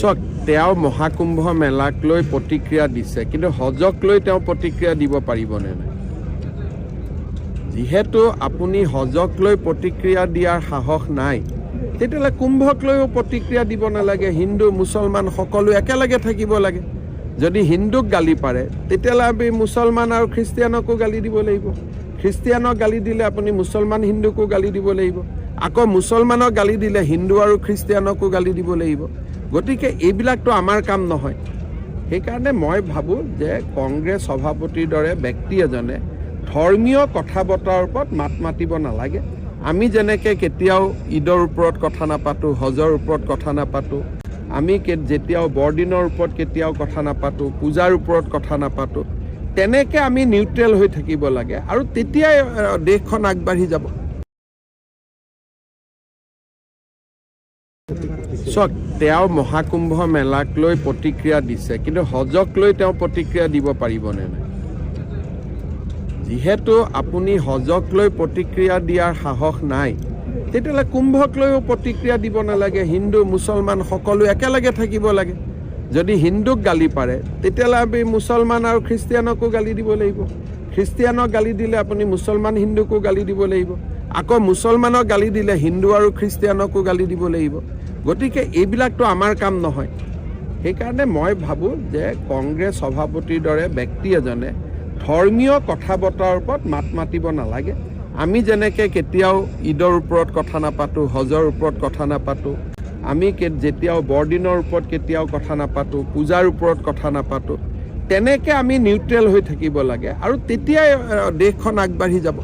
চাওক তেওঁ মহাকুম্ভ মেলাক লৈ প্ৰতিক্ৰিয়া দিছে। কিন্তু হজক লৈ তেওঁ প্ৰতিক্ৰিয়া দিব পাৰিবনে নাই? যিহেতু আপুনি হজক লৈ প্ৰতিক্ৰিয়া দিয়াৰ সাহস নাই, তেতিয়াহ'লে কুম্ভক লৈও প্ৰতিক্ৰিয়া দিব নালাগে। হিন্দু, মুছলমান সকলো একেলগে থাকিব লাগে। যদি হিন্দুক গালি পাৰে, তেতিয়াহ'লে আমি মুছলমান আৰু খ্ৰীষ্টিয়ানকো গালি দিব লাগিব। খ্ৰীষ্টিয়ানক গালি দিলে আপুনি মুছলমান হিন্দুকো গালি দিব লাগিব। আকৌ মুছলমানক গালি দিলে হিন্দু আৰু খ্ৰীষ্টিয়ানকো গালি দিব লাগিব। গতিকে এইবিলাকতো আমাৰ কাম নহয়। সেইকাৰণে মই ভাবোঁ যে কংগ্ৰেছ সভাপতিৰ দৰে ব্যক্তি এজনে ধৰ্মীয় কথা বতৰাৰ ওপৰত মাত মাতিব নালাগে। আমি যেনেকৈ কেতিয়াও ঈদৰ ওপৰত কথা নাপাতোঁ হজৰ ওপৰত কথা নাপাতোঁ আমি যেতিয়াও বৰদিনৰ ওপৰত কেতিয়াও কথা নাপাতোঁ পূজাৰ ওপৰত কথা নাপাতোঁ তেনেকৈ আমি নিউট্ৰেল হৈ থাকিব লাগে। আৰু তেতিয়াই দেশখন আগবাঢ়ি যাব। চাওক তেওঁ মহাকুম্ভ মেলাক লৈ প্ৰতিক্ৰিয়া দিছে, কিন্তু হজক লৈ তেওঁ প্ৰতিক্ৰিয়া দিব পাৰিবনে নাই? যিহেতু আপুনি হজক লৈ প্ৰতিক্ৰিয়া দিয়াৰ সাহস নাই, তেতিয়াহ'লে কুম্ভক লৈও প্ৰতিক্ৰিয়া দিব নালাগে, হিন্দু, মুছলমান সকলো একেলগে থাকিব লাগে। যদি হিন্দুক গালি পাৰে, তেতিয়াহ'লে আমি মুছলমান আৰু খ্ৰীষ্টিয়ানকো গালি দিব লাগিব। খ্ৰীষ্টিয়ানক গালি দিলে আপুনি মুছলমান, হিন্দুকো গালি দিব লাগিব। আকৌ মুছলমানক গালি দিলে হিন্দু আৰু খ্ৰীষ্টিয়ানকো গালি দিব লাগিব। গতিকে এইবিলাকতো আমাৰ কাম নহয়। সেইকাৰণে মই ভাবোঁ যে কংগ্ৰেছ সভাপতিৰ দৰে ব্যক্তি এজনে ধৰ্মীয় কথা বতৰাৰ ওপৰত মাত মাতিব নালাগে। আমি যেনেকৈ কেতিয়াও ঈদৰ ওপৰত কথা নাপাতোঁ হজৰ ওপৰত কথা নাপাতোঁ আমি যেতিয়াও বৰদিনৰ ওপৰত কেতিয়াও কথা নাপাতোঁ পূজাৰ ওপৰত কথা নাপাতোঁ তেনেকৈ আমি নিউট্ৰেল হৈ থাকিব লাগে। আৰু তেতিয়াই দেশখন আগবাঢ়ি যাব।